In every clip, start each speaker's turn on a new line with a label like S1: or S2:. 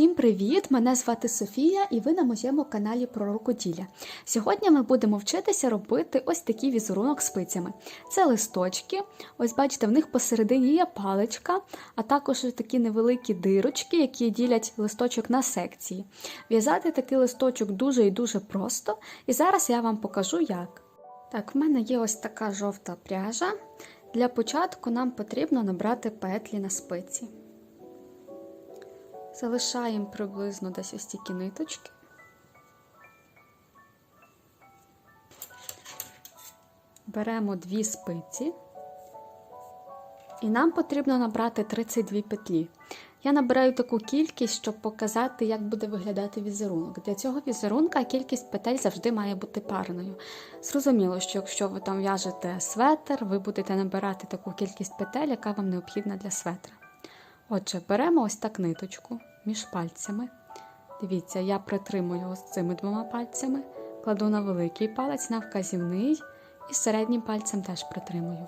S1: Всім привіт! Мене звати Софія, і ви на моєму каналі про рукоділля. Сьогодні ми будемо вчитися робити ось такий візерунок спицями. Це листочки. Ось бачите, в них посередині є паличка, а також такі невеликі дирочки, які ділять листочок на секції. В'язати такий листочок дуже і дуже просто, і зараз я вам покажу як. Так, в мене є ось така жовта пряжа. Для початку нам потрібно набрати петлі на спиці. Залишаємо приблизно десь ось стільки ниточки. Беремо дві спиці, і нам потрібно набрати 32 петлі. Я набираю таку кількість, щоб показати, як буде виглядати візерунок. Для цього візерунка кількість петель завжди має бути парною. Зрозуміло, що якщо ви там в'яжете светр, ви будете набирати таку кількість петель, яка вам необхідна для светра. Отже, беремо ось так ниточку між пальцями. Дивіться, я притримую ось цими двома пальцями, кладу на великий палець, на вказівний і середнім пальцем теж притримую.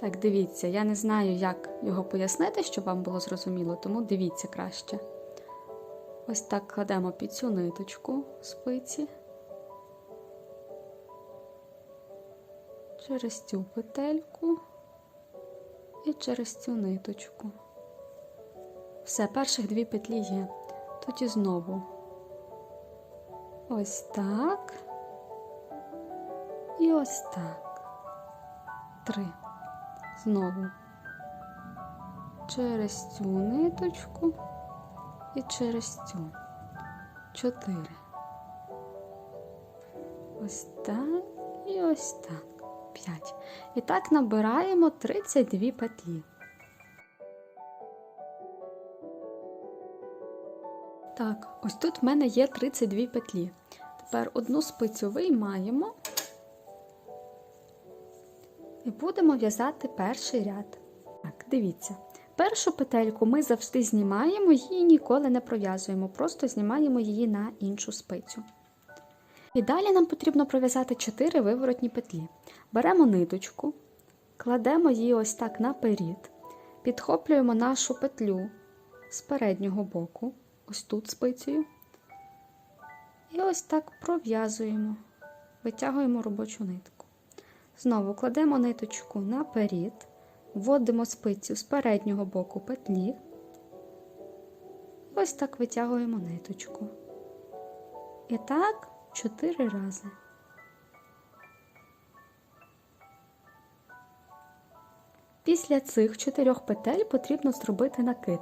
S1: Так, дивіться, я не знаю, як його пояснити, щоб вам було зрозуміло, тому дивіться краще. Ось так кладемо під цю ниточку спиці. Через цю петельку і через цю ниточку. Все, перших дві петлі є. Тоді знову ось так. І ось так. Три. Знову через цю ниточку і через цю. Чотири. Ось так і ось так. П'ять. І так набираємо 32 петлі. Так, ось тут в мене є 32 петлі. Тепер одну спицю виймаємо і будемо в'язати перший ряд. Так, дивіться. Першу петельку ми завжди знімаємо її ніколи не пров'язуємо, просто знімаємо її на іншу спицю. І далі нам потрібно пров'язати 4 виворотні петлі. Беремо ниточку, кладемо її ось так наперед, підхоплюємо нашу петлю з переднього боку ось тут спицею. І ось так пров'язуємо, витягуємо робочу нитку. Знову кладемо ниточку наперед, вводимо спицю з переднього боку петлі. Ось так витягуємо ниточку. І так 4 рази. Після цих чотирьох петель потрібно зробити накид.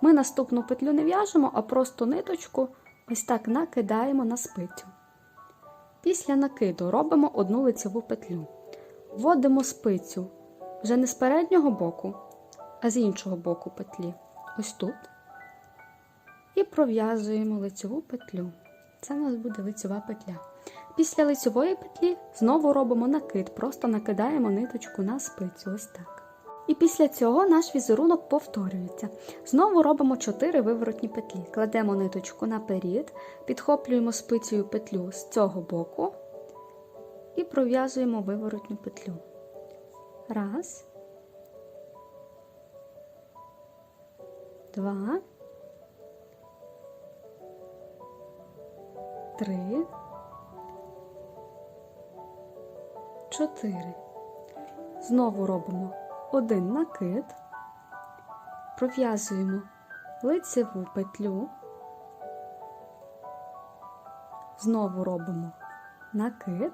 S1: Ми наступну петлю не в'яжемо, а просто ниточку ось так накидаємо на спицю. Після накиду робимо одну лицеву петлю. Вводимо спицю вже не з переднього боку, а з іншого боку петлі. Ось тут. І пров'язуємо лицеву петлю. Це у нас буде лицева петля. Після лицевої петлі знову робимо накид, просто накидаємо ниточку на спицю. Ось так. І після цього наш візерунок повторюється. Знову робимо 4 виворотні петлі. Кладемо ниточку наперед, підхоплюємо спицею петлю з цього боку і пров'язуємо виворотню петлю. Раз. Два. Три. Чотири. Знову робимо один накид, пров'язуємо лицеву петлю, знову робимо накид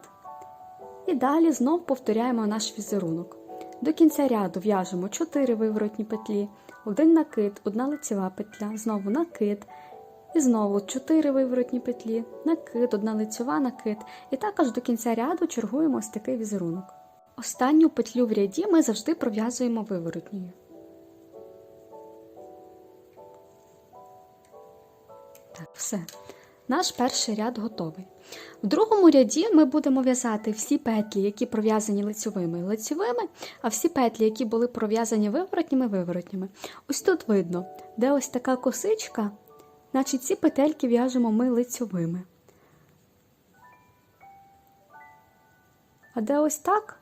S1: і далі знов повторяємо наш візерунок. До кінця ряду в'яжемо 4 виворотні петлі, один накид, одна лицева петля, знову накид. І знову 4 виворотні петлі, накид, одна лицьова накид. І також до кінця ряду чергуємо ось такий візерунок. Останню петлю в ряді ми завжди пров'язуємо виворотньою. Так, все. Наш перший ряд готовий. В другому ряді ми будемо в'язати всі петлі, які пров'язані лицьовими лицьовими, а всі петлі, які були пров'язані виворотніми виворотніми. Ось тут видно, де ось така косичка, значить ці петельки в'яжемо ми лицьовими. А де ось так,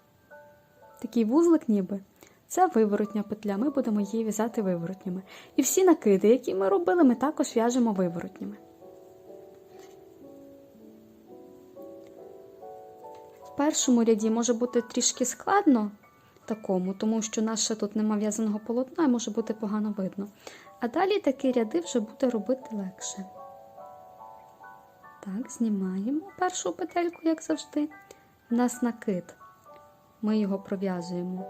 S1: такий вузлик ніби, Це виворотня петля, ми будемо її в'язати виворотнями. І всі накиди, які ми робили, ми також в'яжемо виворотнями. В першому ряді може бути трішки складно такому, тому що наше тут нема в'язаного полотна і може бути погано видно. А далі такі ряди вже буде робити легше. Так, знімаємо першу петельку, як завжди. У нас накид. Ми його пров'язуємо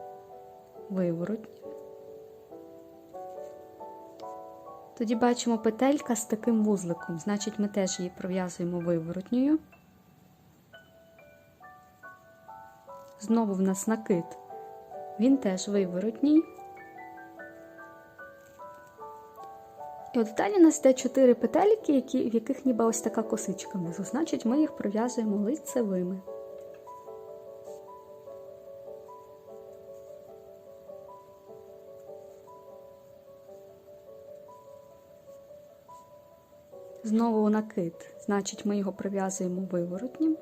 S1: виворотні. Тоді бачимо петелька з таким вузликом, значить ми теж її пров'язуємо виворотньою. Знову в нас накид. Він теж виворотній. І от далі у нас йде 4 петельки, які, в яких ніби ось така косичка внизу. Значить, ми їх пров'язуємо лицевими. Знову накид, значить, ми його пров'язуємо виворотнім.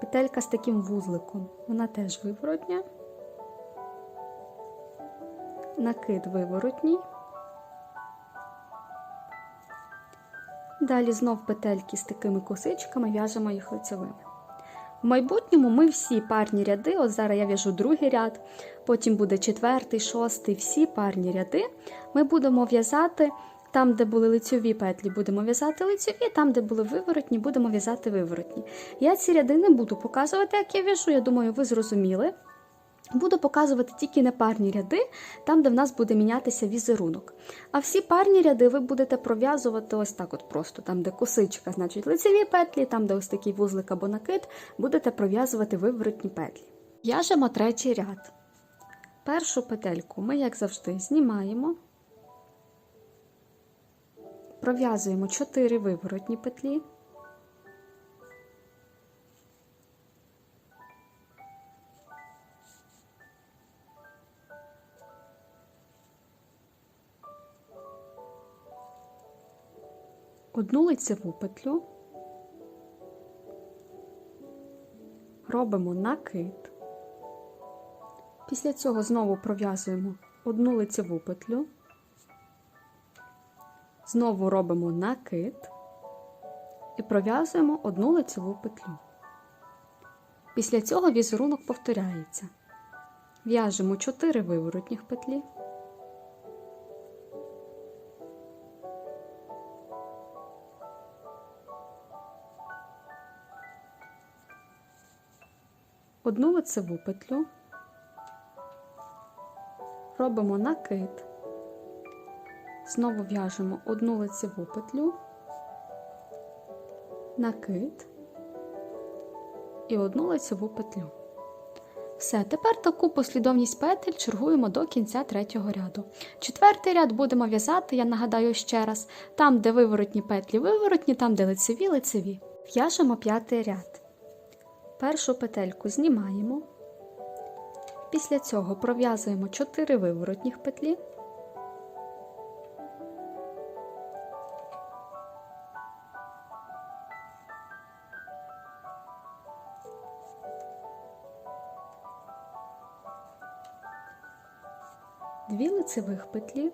S1: Петелька з таким вузликом, вона теж виворотня. Накид виворотній. Далі знов петельки з такими косичками в'яжемо їх лицевими. В майбутньому ми всі парні ряди, от зараз я в'яжу другий ряд, потім буде четвертий, шостий, всі парні ряди ми будемо в'язати там, де були лицьові петлі, будемо в'язати лицьові, там, де були виворотні, будемо в'язати виворотні. Я ці ряди не буду показувати, як я в'яжу, я думаю, ви зрозуміли. Буду показувати тільки непарні ряди, там, де в нас буде мінятися візерунок. А всі парні ряди ви будете пров'язувати ось так, от просто, там, де косичка, значить лицеві петлі, там, де ось такий вузлик або накид, будете пров'язувати виворотні петлі. В'яжемо третій ряд. Першу петельку ми, як завжди, знімаємо, пров'язуємо 4 виворотні петлі. одну лицеву петлю, робимо накид. Після цього знову пров'язуємо одну лицеву петлю, знову робимо накид і пров'язуємо одну лицеву петлю. Після цього візерунок повторяється. В'яжемо 4 виворотніх петлі. одну лицеву петлю, робимо накид, знову в'яжемо одну лицеву петлю, накид і одну лицеву петлю. Все, тепер таку послідовність петель чергуємо до кінця третього ряду. Четвертий ряд будемо в'язати, я нагадаю ще раз, там, де виворотні петлі виворотні, там, де лицеві лицеві. В'яжемо п'ятий ряд. Першу петельку знімаємо. Після цього пров'язуємо 4 виворотніх петлі. Лицевих петлі.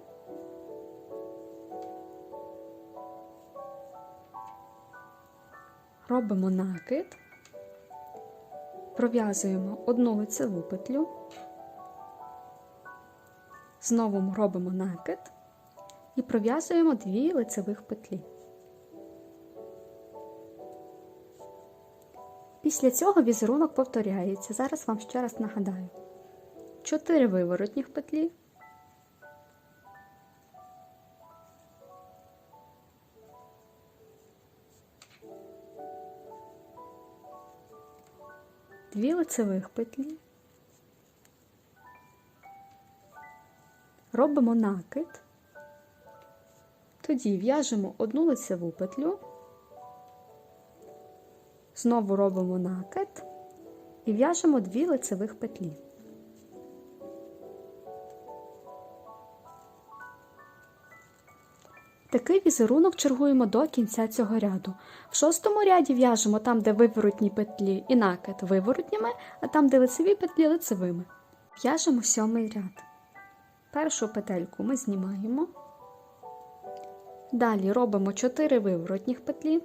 S1: Робимо накид пров'язуємо одну лицеву петлю, знову робимо накид і пров'язуємо дві лицевих петлі. Після цього візерунок повторяється. Зараз вам ще раз нагадаю: 4 виворотніх петлі. Дві лицевих петлі, робимо накид, тоді в'яжемо одну лицеву петлю, знову робимо накид і в'яжемо дві лицевих петлі. Такий візерунок чергуємо до кінця цього ряду. В шостому ряді в'яжемо там, де виворотні петлі і накид виворотніми, а там, де лицеві петлі лицевими. В'яжемо сьомий ряд. Першу петельку ми знімаємо. Далі робимо 4 виворотніх петлі.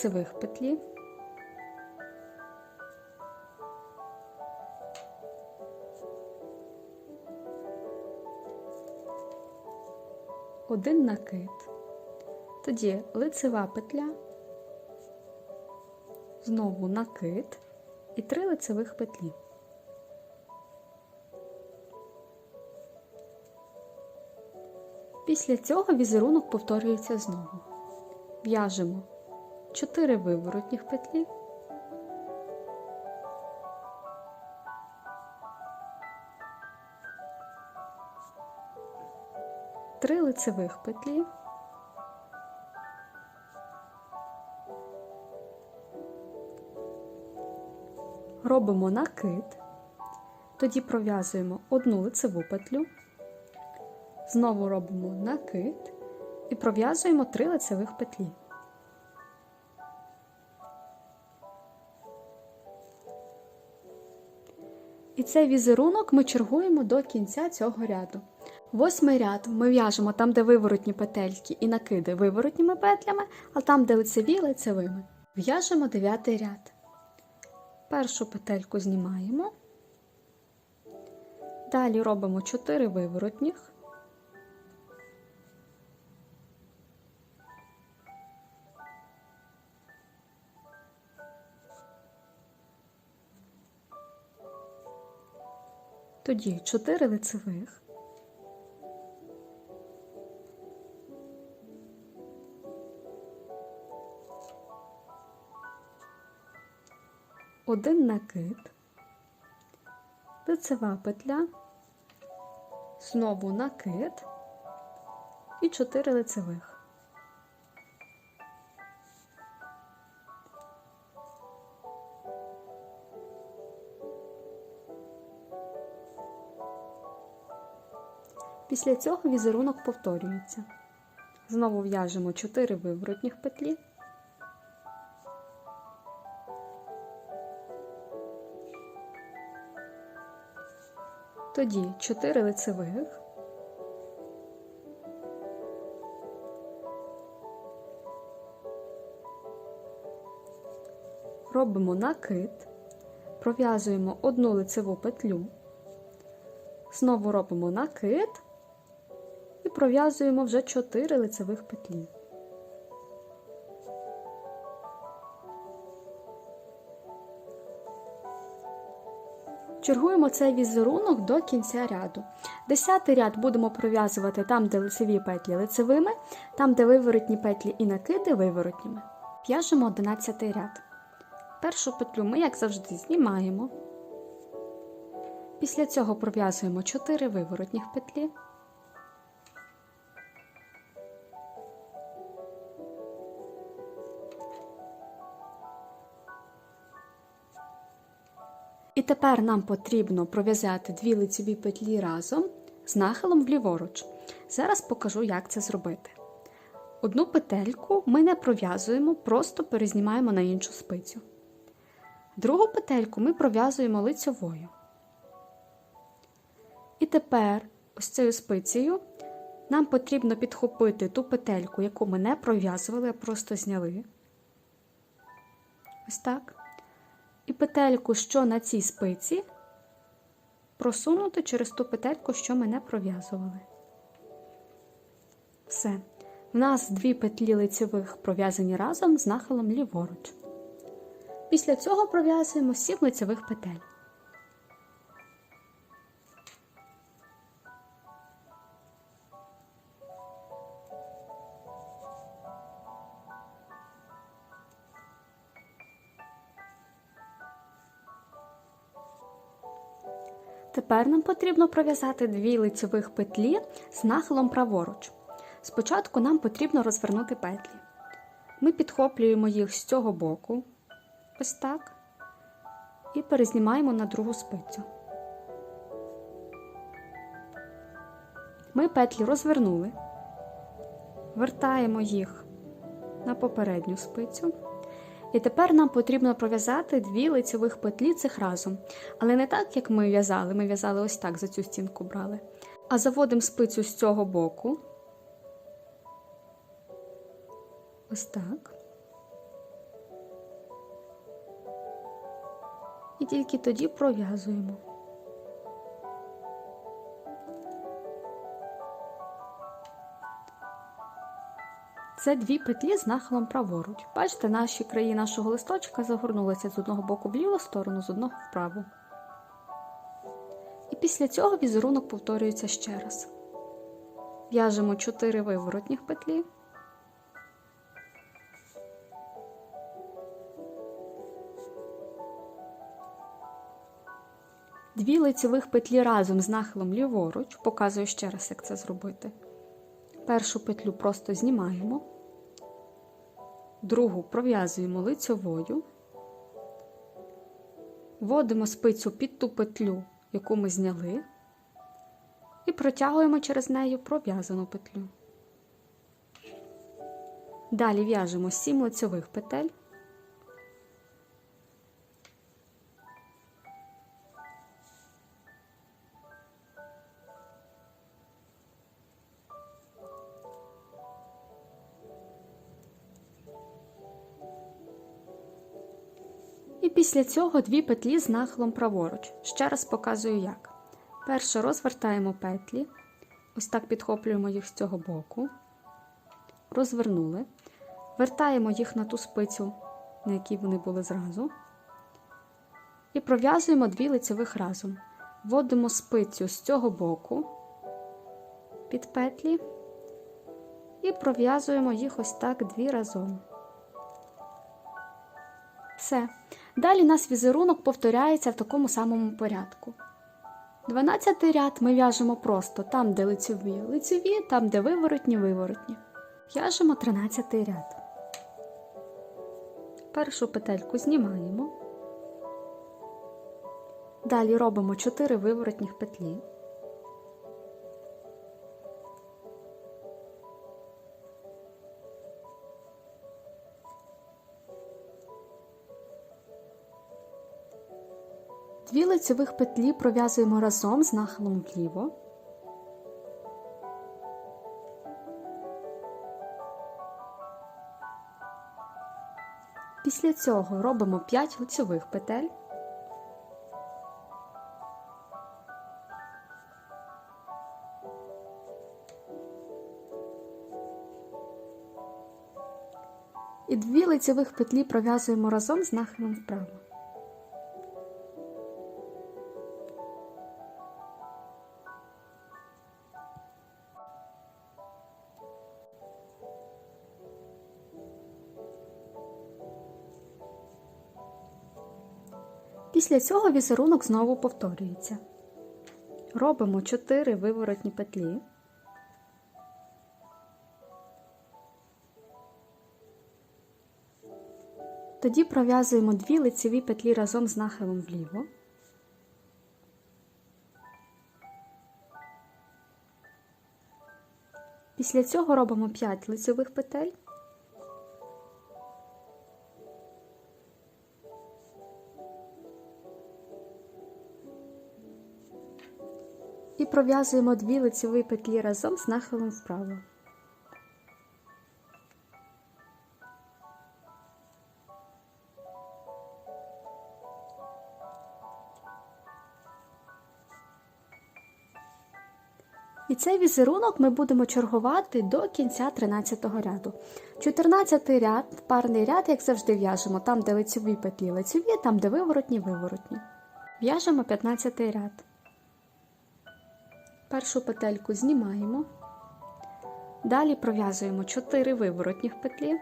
S1: Лицевих петлі. Один накид. Тоді лицева петля, знову накид і три лицевих петлі. Після цього візерунок повторюється знову. В'яжемо 4 виворотніх петлі. Три лицевих петлі. Робимо накид, тоді пров'язуємо одну лицеву петлю, знову робимо накид і пров'язуємо три лицевих петлі. І цей візерунок ми чергуємо до кінця цього ряду. Восьмий ряд ми в'яжемо там, де виворотні петельки і накиди виворотніми петлями, а там, де лицеві лицевими. В'яжемо дев'ятий ряд. Першу петельку знімаємо. Далі робимо 4 виворотніх. Тоді 4 лицевих. Один накид, лицева петля, знову накид і 4 лицевих. Після цього візерунок повторюється. Знову в'яжемо 4 виворотніх петлі. Тоді 4 лицевих. Робимо накид, пров'язуємо одну лицеву петлю, знову робимо накид пров'язуємо вже 4 лицевих петлі. Чергуємо цей візерунок до кінця ряду. Десятий ряд будемо пров'язувати там, де лицеві петлі лицевими, там, де виворотні петлі і накиди виворотніми. В'яжемо 11 ряд. Першу петлю ми, як завжди, знімаємо. Після цього пров'язуємо 4 виворотніх петлі. Тепер нам потрібно пров'язати дві лицеві петлі разом з нахилом вліворуч. Зараз покажу, як це зробити. Одну петельку ми не пров'язуємо, просто перезнімаємо на іншу спицю. Другу петельку ми пров'язуємо лицьовою. І тепер ось цією спицею нам потрібно підхопити ту петельку, яку ми не пров'язували, а просто зняли. Ось так і петельку, що на цій спиці, просунути через ту петельку, що ми не пров'язували. Все. У нас дві петлі лицевих пров'язані разом з нахилом ліворуч. Після цього пров'язуємо 7 лицевих петель. Тепер нам потрібно пров'язати дві лицевих петлі з нахилом праворуч. Спочатку нам потрібно розвернути петлі. Ми підхоплюємо їх з цього боку, ось так, і перезнімаємо на другу спицю. Ми петлі розвернули, вертаємо їх на попередню спицю. І тепер нам потрібно пров'язати дві лицьових петлі цих разом. Але не так, як ми в'язали, ми в'язали ось так, за цю стінку брали. А заводимо спицю з цього боку. Ось так. І тільки тоді пров'язуємо. Це дві петлі з нахилом праворуч. Бачите, наші краї нашого листочка загорнулися з одного боку в ліву сторону, з одного в праву. І після цього візерунок повторюється ще раз. В'яжемо 4 виворотніх петлі. Дві лицевих петлі разом з нахилом ліворуч, показую ще раз, як це зробити. Першу петлю просто знімаємо, другу пров'язуємо лицьовою, вводимо спицю під ту петлю, яку ми зняли, і протягуємо через неї пров'язану петлю. Далі в'яжемо 7 лицьових петель. Після цього дві петлі з нахилом праворуч. Ще раз показую як. Перше розвертаємо петлі, ось так підхоплюємо їх з цього боку, розвернули, вертаємо їх на ту спицю, на якій вони були зразу, і пров'язуємо дві лицевих разом. Вводимо спицю з цього боку під петлі і пров'язуємо їх ось так дві разом. Все. Далі у нас візерунок повторяється в такому самому порядку. 12 ряд ми в'яжемо просто там, де лицеві лицеві, там, де виворотні виворотні. В'яжемо 13 ряд. Першу петельку знімаємо. Далі робимо 4 виворотніх петлі. Дві лицевих петлі пров'язуємо разом з нахилом вліво. Після цього робимо 5 лицевих петель. І дві лицевих петлі пров'язуємо разом з нахилом вправо. Після цього візерунок знову повторюється. Робимо 4 виворотні петлі. Тоді пров'язуємо дві лицеві петлі разом з нахилом вліво. Після цього робимо 5 лицевих петель. Пров'язуємо дві лицеві петлі разом з нахилом вправо. І цей візерунок ми будемо чергувати до кінця 13 ряду. 14 ряд, парний ряд, як завжди, в'яжемо там, де лицеві петлі лицеві, там, де виворотні виворотні. В'яжемо 15 ряд. Першу петельку знімаємо. Далі пров'язуємо 4 виворотніх петлі.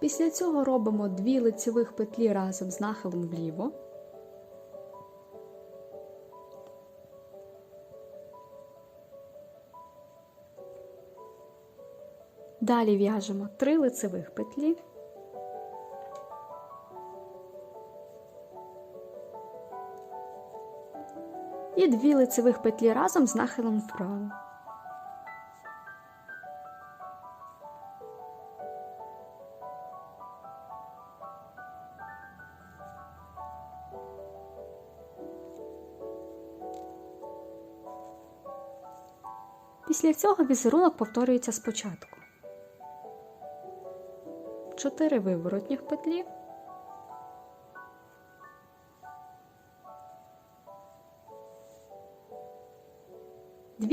S1: Після цього робимо 2 лицевих петлі разом з нахилом вліво. Далі в'яжемо 3 лицевих петлі. І дві лицевих петлі разом з нахилом вправо. Після цього візерунок повторюється спочатку. 4 виворотніх петлі.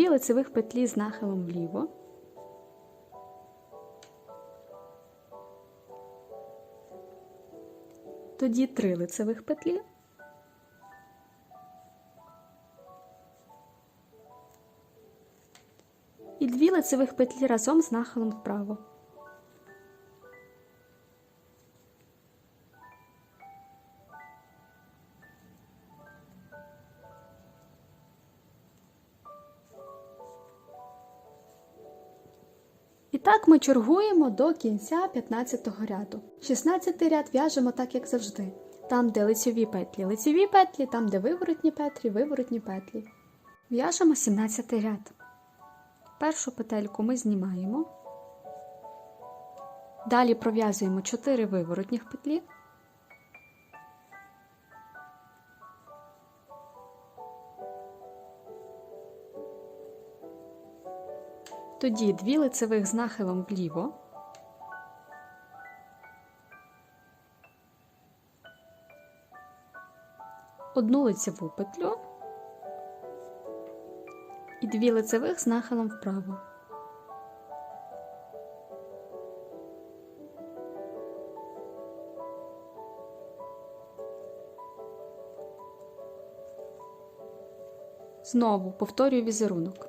S1: Лицевих петлі з нахилом вліво. Тоді три лицевих петлі. І дві лицевих петлі разом з нахилом вправо. Ми чергуємо до кінця 15 ряду. 16 ряд в'яжемо так, як завжди. Там, де лицеві петлі, лицеві петлі, там, де виворотні петлі, виворотні петлі. В'яжемо 17 ряд. Першу петельку ми знімаємо. Далі пров'язуємо 4 виворотніх петлі. Тоді дві лицевих з нахилом вліво. Одну лицеву петлю і дві лицевих з нахилом вправо. Знову повторюю візерунок.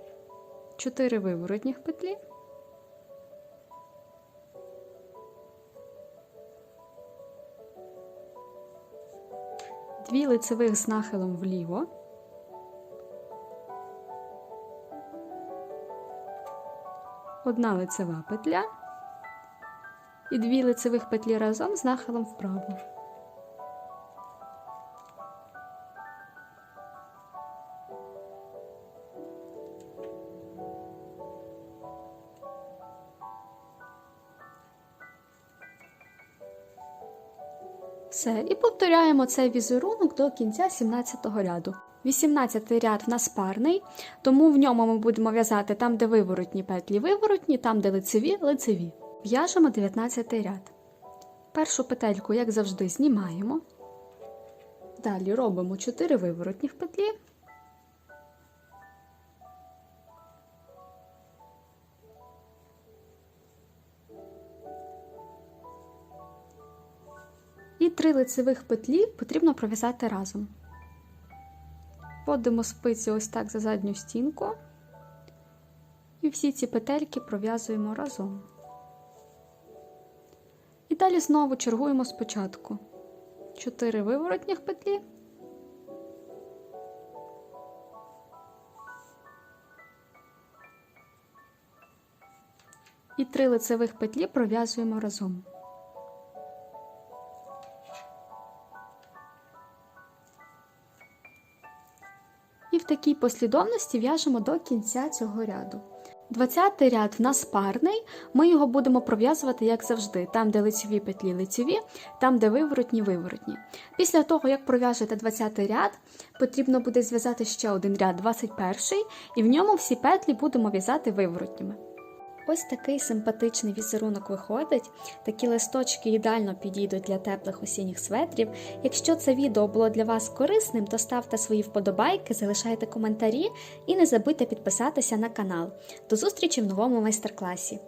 S1: 4 виворотніх петлі. Дві лицевих з нахилом вліво. Одна лицева петля і дві лицевих петлі разом з нахилом вправо. Все, і повторяємо цей візерунок до кінця 17-го ряду. 18-й ряд в нас парний, тому в ньому ми будемо в'язати там, де виворотні петлі виворотні, там, де лицеві лицеві. В'яжемо 19 ряд. Першу петельку, як завжди, знімаємо. Далі робимо 4 виворотніх петлі. І три лицевих петлі потрібно пров'язати разом. Вводимо спиці ось так за задню стінку. І всі ці петельки пров'язуємо разом. І далі знову чергуємо спочатку. 4 виворотніх петлі. І три лицевих петлі пров'язуємо разом. Такій послідовності в'яжемо до кінця цього ряду. 20 ряд в нас парний, ми його будемо пров'язувати, як завжди, там, де лицеві петлі лицеві, там, де виворотні виворотні. Після того, як пров'яжете 20 ряд, потрібно буде зв'язати ще один ряд, 21 і в ньому всі петлі будемо в'язати виворотніми. Ось такий симпатичний візерунок виходить. Такі листочки ідеально підійдуть для теплих осінніх светрів. Якщо це відео було для вас корисним, то ставте свої вподобайки, залишайте коментарі і не забудьте підписатися на канал. До зустрічі в новому майстер-класі!